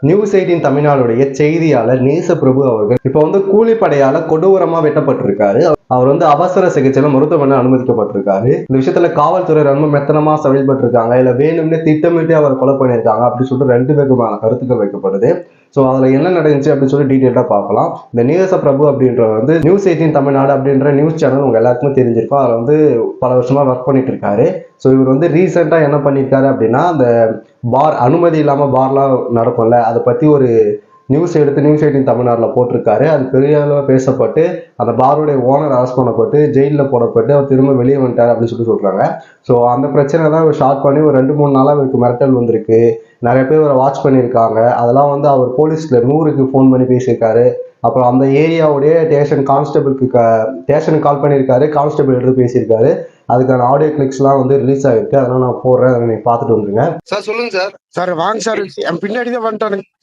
News eighteen தமிழ்நாடுடைய செய்தியாளர் நேசப்பிரபு அவர்கள் இப்போ வந்து கூலிப்படையால கொடூரமா வெட்டப்பட்டிருக்காரு. அவர் வந்து அவசர சிகிச்சையில மருத்துவமனை அனுமதிக்கப்பட்டிருக்காரு. இந்த விஷயத்துல காவல்துறை ரொம்ப மெத்தனமா செயல்பட்டிருக்காங்க. இல்ல வேணும்னே திட்டமிட்டு அவர் கொலை பண்ணியிருக்காங்க அப்படின்னு சொல்லிட்டு ரெண்டு பேருக்குமான கருத்துக்கள் வைக்கப்படுது ஸோ அதில் என்ன நடந்துச்சு அப்படின்னு சொல்லி டீட்டெயிலாக பார்க்கலாம். இந்த நீரச பிரபு அப்படின்றவர் வந்து நியூஸ் எயிட்டின் தமிழ்நாடு அப்படின்ற நியூஸ் சேனல் உங்க எல்லாருக்குமே தெரிஞ்சிருக்கும். அதில் வந்து பல வருஷமா ஒர்க் பண்ணிட்டு இருக்காரு ஸோ இவர் வந்து ரீசெண்டாக என்ன பண்ணியிருக்காரு அப்படின்னா அந்த பார் அனுமதி இல்லாமல் பார்லாம் நடக்கும்ல அதை பற்றி ஒரு நியூஸ் எடுத்து நியூஸ் எயிட்டின் தமிழ்நாட்டில் போட்டிருக்காரு. அது பெரிய அளவில் பேசப்பட்டு அந்த பாருடைய ஓனர் அரெஸ்ட் பண்ணப்பட்டு ஜெயிலில் போடப்பட்டு அவர் திரும்ப வெளியே வந்துட்டார் அப்படின்னு சொல்லி சொல்கிறாங்க ஸோ அந்த பிரச்சனை தான் இவர் ஷார்ட் பண்ணி ஒரு ரெண்டு மூணு நாளாக இவருக்கு மிரட்டல் வந்திருக்கு. நிறைய பேர் இவரை வாட்ச் பண்ணியிருக்காங்க. அதெல்லாம் வந்து அவர் போலீஸில் நூறுக்கு ஃபோன் பண்ணி பேசியிருக்காரு. அப்புறம் அந்த ஏரியாவுடைய ஸ்டேஷன் கான்ஸ்டபிளுக்கு க ஸ்டேஷனுக்கு கால் பண்ணியிருக்காரு. கான்ஸ்டபிள் எடுத்து பேசியிருக்காரு. அதுக்கான ஆடியோ கிளிக்ஸ்லாம் வந்து ரிலீஸ் ஆகிருக்கு அதெல்லாம் நான் போடுறேன். அதை நீங்கள் பார்த்துட்டு வந்துருங்க. சார் சொல்லுங்க சார். சார் வாங்க சார். என் பின்னாடி தான் வந்துட்டானுங்க. பின்னாடி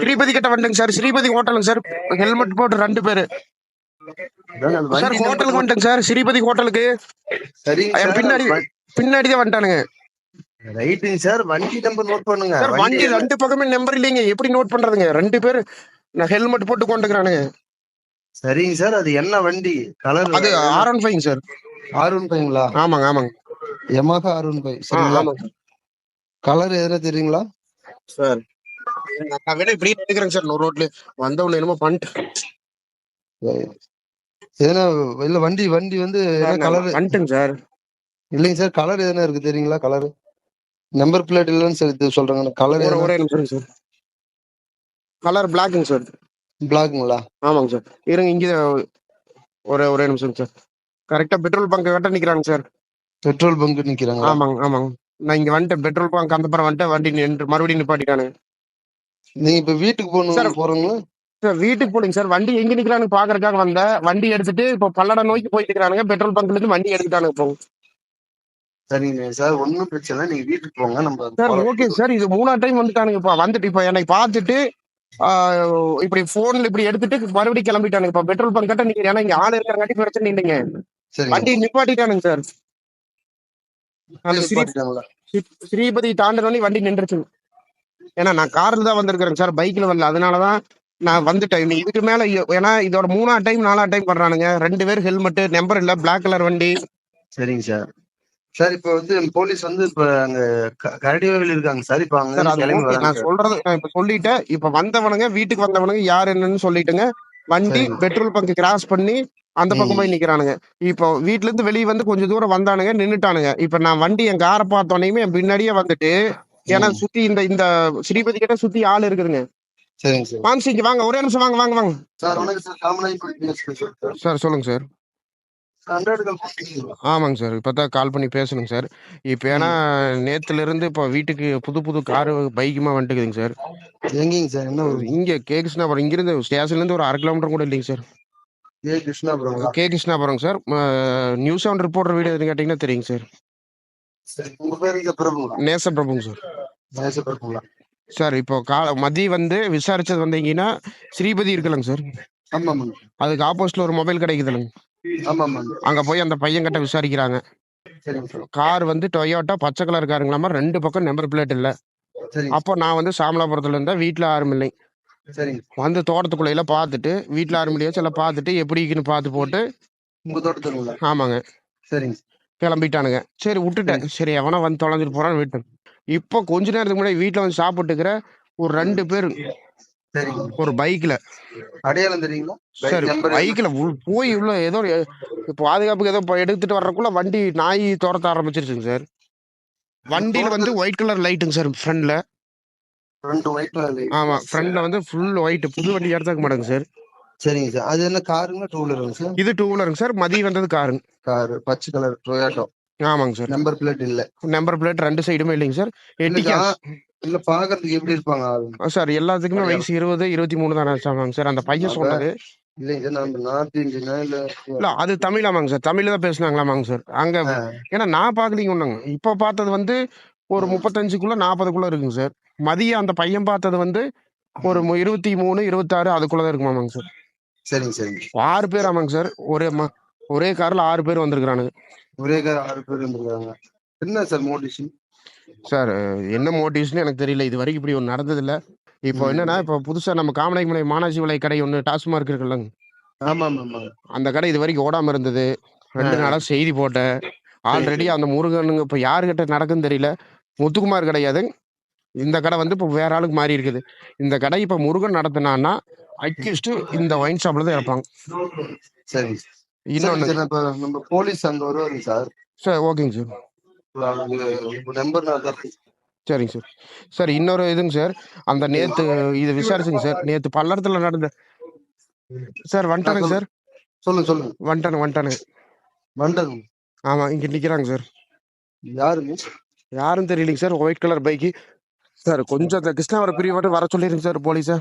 ஸ்ரீபதி கிட்ட வந்துங்க சார். ஸ்ரீபதி ஹோட்டலுங்க சார். ஹெல்மெட் போட்டு ரெண்டு பேரு. சார் ஹோட்டலுக்கு வந்துட்டேங்க சார். ஸ்ரீபதி ஹோட்டலுக்கு. பின்னாடி பின்னாடி தான் வந்துட்டானுங்க. ரைட்டுங்க சார் வண்டி நம்பர் நோட் பண்ணுங்க. சார் வண்டி ரெண்டு பக்கமே நம்பர் இல்லைங்க. எப்படி நோட் பண்றதுங்க? ரெண்டு பேர் நான் ஹெல்மெட் போட்டு கொண்டுக்கிறானுங்க. சரிங்க சார் அது என்ன வண்டி? கலர் அது R one five sir. R one ஃபைவ்ங்களா? ஆமாங்க ஆமாங்க. எமாக ஆர் ஒன் ஃபைவ் சரிங்களா? கலர் எதுனா தெரியுங்களா? சார் நான் வேணா இப்படி சார். ஒரு ரோட்ல வந்தவன என்னமோ பண்ணிட்டு எதுனா இல்ல வண்டி வண்டி வந்து கலர் வந்துட்டேங்க சார். இல்லைங்க சார் கலர் எதுனா இருக்கு தெரியுங்களா கலர் நம்பர் பிளேட் இல்லைன்னு சொல்லி சொல்றாங்க. கலர் ஒரே நிமிஷம் சார். கலர் பிளாக்குங்க சார். பிளாக்குங்களா ஆமாங்க சார். இருங்க இங்க ஒரே ஒரே நிமிஷம் சார். கரெக்டா பெட்ரோல் பங்க் கிட்ட நிக்கிறாங்க சார். பெட்ரோல் பங்க் நிக்கிறாங்க ஆமாங்க ஆமாங்க. நான் இங்க வந்துட்டேன். பெட்ரோல் பங்க் அந்த பக்கம் வந்துட்டேன். வண்டி நின்று மறுபடியும் நிப்பாட்டிட்டானு நீங்க இப்ப வீட்டுக்கு சார். போகணும் போறீங்களா? சார் வீட்டுக்கு போலிங்க சார். வண்டி எங்க நிக்கிறானு பாக்குறதுக்காக வந்தேன். வண்டி எடுத்துட்டு இப்போ பல்லட நோக்கி போயிட்டு இருக்கிறானுங்க. பெட்ரோல் பங்க்ல இருந்து வண்டி எடுத்துட்டானுங்க இப்போ. சரிங்க சார். ஒன்றும் பிரச்சனை இல்லை. நீங்க வீட்டுக்கு போங்க. நம்ம சார். Okay sir. இது மூணாவது டைம் வந்துட்டானுங்க இப்போ. வந்துட்டு இப்போ என்னை பார்த்துட்டு இப்படி போன்ல இப்படி எடுத்துட்டு மறுபடியும் கிளம்பிட்டானுங்க இப்போ. பெட்ரோல் பங்க் கிட்ட நிக்கிறேன். ஏன்னா இங்க ஆள் இருக்கிறங்காட்டி பிரச்சனை இல்லைங்க. வண்டி நிப்பாட்டிட்டானுங்க சார். அந்த ஸ்ரீபதி தாண்டனோனி வண்டி நின்றுச்சு. ஏன்னா நான் கார்ல தான் வந்திருக்கிறேன் சார். பைக்ல வரல. அதனாலதான் நான் வந்துட்டேன். இனி இதுக்கு மேல ஏன்னா இதோட மூணா டைம் நாலா டைம் பண்றானுங்க ரெண்டு பேர் ஹெல்மெட் நம்பர் இல்ல பிளாக் கலர் வண்டி. சரிங்க சார். சார் இப்ப வந்து போலீஸ் வந்து இப்ப அங்க க- கரடிவேலில் இருக்காங்க சார். இப்ப அங்க நான் சொல்றது நான் இப்ப சொல்லிட்டேன். இப்ப வந்தவனுங்க வீட்டுக்கு வந்தவனுங்க யார் என்னன்னு சொல்லிட்டுங்க வண்டி. பெட்ரோல் பங்க் கிராஸ் பண்ணி அந்த பக்கம். போய் நிக்கிறானுங்க. இப்போ வீட்ல இருந்து வெளியே வந்து கொஞ்சம் தூரம் வந்தானுங்க நின்னுட்டானுங்க. இப்ப நான் வண்டி என் காரை பார்த்தோன்னே என் பின்னாடியே வந்துட்டு ஏன்னா. சுத்தி இந்த இந்த ஸ்ரீபதி கிட்ட சுத்தி ஆள் இருக்குதுங்க. சரிங்க சார். வாங்க ஒரே நிமிஷம் வாங்க வாங்க வாங்க. சார் வணக்கம் சார். சொல்லுங்க சார்? ஆமாங்க சார். இப்போ தான் கால் பண்ணி பேசணுங்க சார். இப்போ ஏன்னா நேத்துல இருந்து இப்போ வீட்டுக்கு புது புது காரு பைக்குமா வந்துட்டுக்குதுங்க சார். எங்கேங்க சார்? என்ன ஒரு இங்கே கே. கிருஷ்ணாபுரம். இங்கிருந்து ஸ்டேஷன்லேருந்து ஒரு அரை கிலோமீட்டர் கூட இல்லைங்க சார். ஏ கிருஷ்ணாபுரங்களா? K. Krishnapuram sir. News seven reporter video எதுன்னு கேட்டிங்கன்னா தெரியுங்க சார். நேச பிரபுங்க சார். சார் இப்போ கா மதியம் வந்து விசாரிச்சது வந்தீங்கன்னா ஸ்ரீபதி இருக்கலங்க சார். அதுக்கு ஆப்போசிட்ல ஒரு மொபைல் ஆமாங்க அங்கே போய் அந்த பையன் கிட்ட விசாரிக்கிறாங்க கார் வந்து டொயோட்டா பச்சை கலர் காருங்களாமா ரெண்டு பக்கம் நம்பர் பிளேட் இல்லை. அப்போ நான் வந்து சாமலாபுரத்துல இருந்தா வீட்டில் யாரும் இல்லை. வந்து தோட்டத்துக்குள்ள பார்த்துட்டு வீட்டில் யாரும் இல்லையா சில பார்த்துட்டு எப்படி இருக்குன்னு பார்த்து போட்டு ஆமாங்க. சரிங்க கிளம்பிட்டானுங்க. சரி விட்டுட்டேன். சரி. எவனா வந்து தொலைஞ்சிட்டு போறான்னு விட்டேன் இப்போ கொஞ்ச நேரத்துக்கு முன்னாடி வீட்டில் வந்து சாப்பிட்டுக்கிற ஒரு ரெண்டு பேர் ஒரு பைக்ல. அடையாளம் தெரியுங்களா? சரி பைக்ல போய் உள்ள ஏதோ பாதுகாப்புக்கு ஏதோ எடுத்துட்டு வர்றதுக்குள்ள வண்டி நாய் துரத்த ஆரம்பிச்சிருச்சுங்க சார். வண்டியில வந்து ஒயிட் கலர் லைட்டுங்க சார் ஃப்ரண்ட்ல. ஆமா ஃப்ரண்ட்ல வந்து ஃபுல் ஒயிட் புது வண்டி எடுத்துக்க மாட்டேங்க சார். சரிங்க சார். அது என்ன காருங்களா டூ வீலருங்க சார்? இது டூ வீலருங்க சார் மதியம் வந்தது காருங்க கார் பச்சை கலர் டொயாட்டோ ஆமாங்க சார். நம்பர் பிளேட் இல்ல. நம்பர் பிளேட் ரெண்டு சைடுமே இல்லைங்க சார். இல்ல பாக்குறதுக்கு எப்படி இருப்பாங்க? சார் எல்லாத்துக்குமே வயசு இருபது இருபத்தி மூணு தானே ஆமாங்க சார். அந்த பையன் சொன்னது. இல்ல அது தமிழ் ஆமாங்க சார். தமிழ்ல தான் பேசுனாங்களாமாங்க சார். அங்க ஏன்னா நான் பாக்கலீங்க ஒண்ணுங்க. இப்ப பார்த்தது வந்து ஒரு முப்பத்தஞ்சுக்குள்ள நாற்பதுக்குள்ள இருக்குங்க சார். மதியம் அந்த பையன் பார்த்தது வந்து ஒரு இருபத்தி மூணு இருபத்தாறு அதுக்குள்ளதான் இருக்குமாமாங்க சார். சரிங்க சரிங்க. ஆறு பேர் ஆமாங்க சார். ஒரே ஒரே கார்ல ஆறு பேர் வந்திருக்கிறானுங்க. ஒரே கார் ஆறு பேர் இருந்திருக்காங்க. என்ன சார் மோட்டிவேஷன் சார் என்ன மோட்டிவ்ஸ்னு எனக்கு தெரியல. இது வரைக்கும் இப்படி ஒன்று நடந்ததில்ல. இப்போ. என்னன்னா இப்போ புதுசா நம்ம காமநாயக்கமலை மானாசி விலை கடை ஒன்று டாஸ்மார்க் இருக்குல்லங்க ஆமா ஆமா அந்த கடை இது வரைக்கும் ஓடாம இருந்தது. ரெண்டு. நாளா செய்தி போட்டேன். ஆல்ரெடி அந்த முருகனுங்க இப்போ யாருக்கிட்ட நடக்குன்னு தெரியல. முத்துக்குமார் கிடையாது இந்த கடை வந்து இப்போ வேற ஆளுக்கு மாறி இருக்குது. இந்த கடை இப்போ முருகன் நடத்தினான்னா அக்யூஸ்டு இந்த ஒயின் ஷாப்ல தான் இருப்பாங்க சரி. இன்னொன்னு நம்ம போலீஸ் அங்க வருவாங்க சார். சார் ஓகேங்க சார். நம்பர் நான் தரேன். சரிங்க சார். சார் இன்னொரு இதுங்க சார். அந்த நேத்து இது விசாரிச்சுங்க சார். நேத்து பல்லடத்துல நடந்த சார் வந்துட்டானுங்க சார். சொல்லுங்க சொல்லுங்க. வந்துட்டானு வந்துட்டானுங்க மண்டலம் ஆமா இங்க நிக்கிறாங்க சார். யாருங்க? யாரும் தெரியலைங்க sir. White colour bike sir கொஞ்சம் அந்த கிருஷ்ணாவர பிரிவு மட்டும் வர சொல்லிருங்க சார் போலீஸை.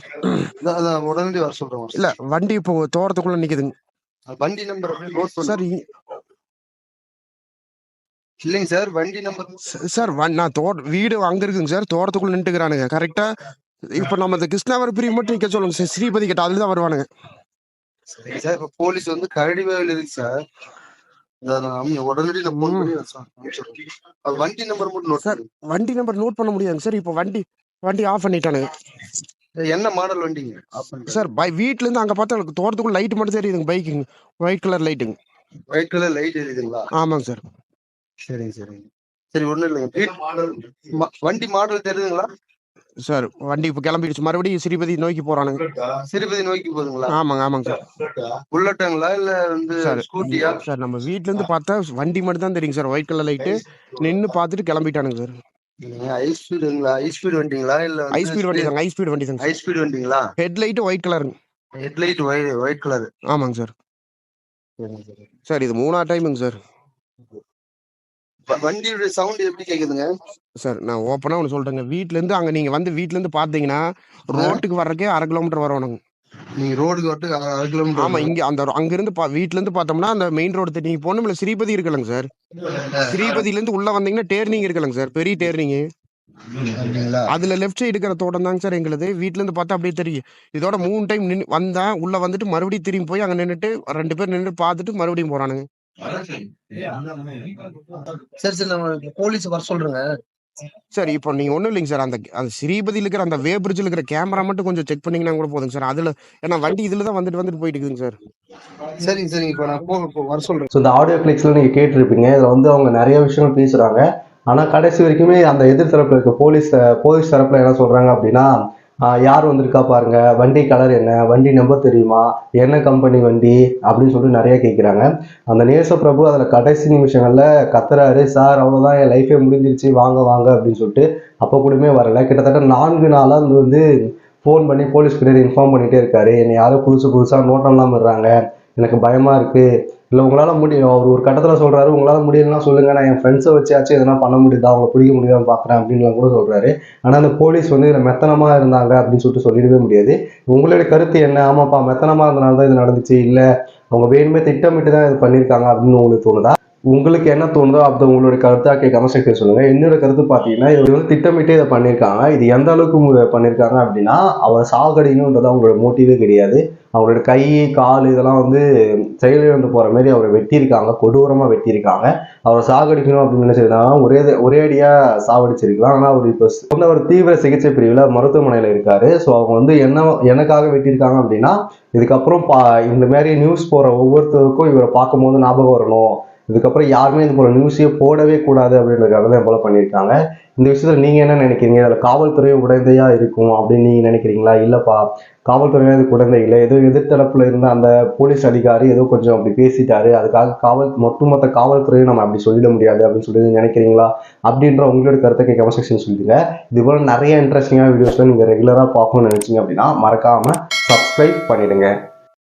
உடனடி வர சொல்றேன். இல்ல வண்டி இப்போ தோட்டத்துக்குள்ள நிக்குதுங்க. வண்டி நம்பர் சார் இல்லைங்க சார் வண்டி நம்பர் சார் நான் தோட்ட வீடு அங்க இருக்குங்க சார் தோட்டத்துக்குள்ள நின்றுக்கிறானுங்க கரெக்டா இப்ப நம்ம இந்த கிருஷ்ணாவர பிரிவு மட்டும் நிக்க சொல்லுங்க சார் ஸ்ரீபதி கிட்ட அதுல தான் வருவானுங்க. சரிங்க சார் இப்ப போலீஸ் வந்து கரடி வேலையில் இருக்கு சார் உடனடி வண்டி நம்பர் மட்டும் நோட் சார். பண்ணுங்க. வண்டி நம்பர் நோட் பண்ண முடியாதுங்க சார் இப்போ வண்டி வண்டி ஆஃப் பண்ணிட்டானுங்க. என்ன மாடல் வண்டிங்க? சார் பை வீட்ல இருந்து அங்க பார்த்தா எனக்கு தோட்டத்துக்குள்ள லைட் மட்டும் தெரியுதுங்க பைக்குங்க ஒயிட் கலர் லைட்டுங்க ஒயிட் கலர் லைட் எரியுதுங்களா? ஆமாங்க சார் சரிங்க சரிங்க. சரி ஒண்ணும் இல்லைங்க. மாடல் வண்டி மாடல் தெரியுதுங்களா? சார் வண்டி இப்போ கிளம்பிடுச்சு. மறுபடியும் ஸ்ரீபதி நோக்கி போறானுங்க. சிறுபதி நோக்கி போகுதுங்களா? ஆமாங்க ஆமாங்க சார் புல்லட்டுங்களா இல்ல வந்து சார் ஸ்கூட்டியா சார் நம்ம வீட்ல இருந்து பார்த்தா வண்டி மட்டும் தான் தெரியுங்க சார் ஒயிட் கலர் லைட்டு நின்னு பார்த்துட்டு கிளம்பிட்டானுங்க சார் ஹை ஸ்பீடுங்களா ஹை ஸ்பீடு வண்டிங்களா? இல்ல ஹை ஸ்பீட் வண்டி தாங்க. ஹை ஸ்பீட் வண்டி தாங்க ஹை ஸ்பீடு வண்டிங்களா? ஹெட் லைட் ஒயிட் கலருங்க ஹெட்லைட் ஒயிட் கலர் ஆமாங்க சார் சார் இது மூணாவது டைமுங்க சார் வண்டியோட சவுண்ட் எப்படி கேக்குதுங்க? சார் நான் ஓப்பனாக ஒன்று சொல்றேங்க. வீட்ல இருந்து அங்க நீங்க வந்து வீட்ல இருந்து பார்த்தீங்கன்னா ரோட்டுக்கு வர்றக்கே அரை கிலோமீட்டர் வரணுங்க நீங்க ரோடுக்கு வரட்டு அரை கிலோமீட்டர் ஆமா இங்க அந்த அங்க இருந்து பா- வீட்ல இருந்து பார்த்தோம்னா அந்த மெயின் ரோடு நீங்க பொண்ணுமில்ல ஸ்ரீபதி இருக்குல்லங்க சார். ஸ்ரீபதியில இருந்து உள்ள வந்தீங்கன்னா டேர்னிங் இருக்குல்லங்க சார் பெரிய டேர்னிங் அதுல லெஃப்ட் சைடு இருக்கிற தோட்டம் தாங்க சார் எங்களுது. வீட்ல இருந்து பார்த்தா அப்படியே தெரியும். இதோட மூணு டைம் நின்று வந்தேன் உள்ள வந்துட்டு மறுபடியும் திரும்பி போய் அங்க நின்னுட்டு ரெண்டு பேர் நின்று பார்த்துட்டு மறுபடியும் போறானுங்க. சரி சரி போலீஸ் வர சொல்றேங்க சார் இப்போ நீங்க ஒண்ணும் இல்லைங்க சார். அந்த அந்த ஸ்ரீபதியில இருக்கிற அந்த வே பிரிட்ஜில் இருக்கிற கேமரா மட்டும் கொஞ்சம் செக் பண்ணீங்கன்னா கூட போதுங்க சார். அதுல ஏன்னா வண்டி இதுல தான் வந்துட்டு வந்துட்டு போயிட்டு இருக்குதுங்க சார். சரிங்க சரிங்க. இப்போ நான் போக போ- வர சொல்றேன். ஸோ இந்த ஆடியோ கிளிக்ஸ்ல நீங்க கேட்டிருப்பீங்க. இதுல வந்து அவங்க நிறைய விஷயங்கள் பேசுறாங்க. ஆனா கடைசி வரைக்குமே அந்த எதிர் தரப்புல இருக்க போலீஸ் போலீஸ் தரப்புல என்ன சொல்றாங்க அப்படின்னா யார் வந்திருக்கா பாருங்க. வண்டி கலர் என்ன? வண்டி நம்பர் தெரியுமா? என்ன கம்பெனி வண்டி? அப்படின்னு சொல்லிட்டு நிறைய கேட்குறாங்க அந்த நேச பிரபு அதில் கடைசி நிமிஷங்களில் கத்துறாரு சார் அவ்வளோதான் என் லைஃபே முடிஞ்சிருச்சு. வாங்க வாங்க அப்படின்னு சொல்லிட்டு அப்போ கூடமே வரல. கிட்டத்தட்ட நான்கு நாளாக வந்து வந்து ஃபோன் பண்ணி போலீஸ் கிட்ட இன்ஃபார்ம் பண்ணிகிட்டே இருக்காரு. என்னை யாரும் புதுசு புதுசாக நோட்டம்லாம் விடுறாங்க எனக்கு பயமாக இருக்குது இல்லை உங்களால் முடியும். அவர் ஒரு கட்டத்தில் சொல்கிறாரு உங்களால் முடியலன்னா சொல்லுங்கள் நான் என் ஃப்ரெண்ட்ஸை வச்சாச்சும் எதனா பண்ண முடியுதா? அவங்களை பிடிக்க முடியுதான்னு பார்க்குறேன் அப்படின்லாம் கூட சொல்கிறாரு ஆனால் அந்த போலீஸ் வந்து இதில் மெத்தனமாக இருந்தாங்க அப்படின்னு சொல்லிட்டு சொல்லிடவே முடியாது. உங்களுடைய கருத்து என்ன? ஆமாப்பா மெத்தனமாக இருந்தனால தான் இது நடந்துச்சு. இல்லை அவங்க வேணுமே திட்டமிட்டு தான் இது பண்ணியிருக்காங்க அப்படின்னு உங்களுக்கு தோணுதா? உங்களுக்கு என்ன தோணுதோ அப்படி உங்களுடைய கருத்தா கமெண்ட் செக்டர் சொல்லுங்க. என்னோட கருத்து பார்த்தீங்கன்னா இவர் வந்து திட்டமிட்டே இதை பண்ணியிருக்காங்க. இது எந்த அளவுக்கு பண்ணியிருக்காங்க அப்படின்னா அவர் சாகடிக்கணுன்றது அவங்களோட மோட்டிவே கிடையாது. அவரோட கை கால் இதெல்லாம் வந்து செயலிழந்து போகிற மாதிரி அவரை வெட்டியிருக்காங்க. கொடூரமாக வெட்டியிருக்காங்க. அவரை சாகடிக்கணும் அப்படின்னு நினைச்சிருந்தாங்க ஒரே ஒரே சாகடிச்சிருக்கலாம் சாவடிச்சிருக்கலாம். அவர் இப்போ வந்து அவர் தீவிர சிகிச்சை பிரிவில் மருத்துவமனையில் இருக்கார். ஸோ அவங்க வந்து என்ன எனக்காக வெட்டியிருக்காங்க அப்படின்னா இதுக்கப்புறம் பா இந்த மாதிரி நியூஸ் போகிற ஒவ்வொருத்தருக்கும் இவரை பார்க்கும்போது ஞாபகம் வரணும். இதுக்கப்புறம் யாருமே இது போல நியூஸே போடவே கூடாது அப்படின்றதுக்காக தான் போல பண்ணியிருக்காங்க. இந்த விஷயத்துல நீங்க என்ன நினைக்கிறீங்க? அதில் காவல்துறை உடந்தையா இருக்கும் அப்படின்னு நீங்க நினைக்கிறீங்களா? இல்லப்பா காவல்துறை அது உடந்தை இல்லை. ஏதோ எதிர்த்தரப்புல இருந்த அந்த போலீஸ் அதிகாரி ஏதோ கொஞ்சம் அப்படி பேசிட்டாரு. அதுக்காக காவல் ஒட்டுமொத்த காவல்துறையும் நம்ம அப்படி சொல்லிட முடியாது அப்படின்னு சொல்லி நினைக்கிறீங்களா? அப்படின்ற உங்களோட கருத்தை கமெண்ட் செக்ஷன் சொல்லிடுங்க. இது போல நிறைய இன்ட்ரெஸ்டிங்கான வீடியோஸ்ல நீங்க ரெகுலரா பார்க்கணும்னு நினைச்சீங்க அப்படின்னா மறக்காம சப்ஸ்கிரைப் பண்ணிடுங்க.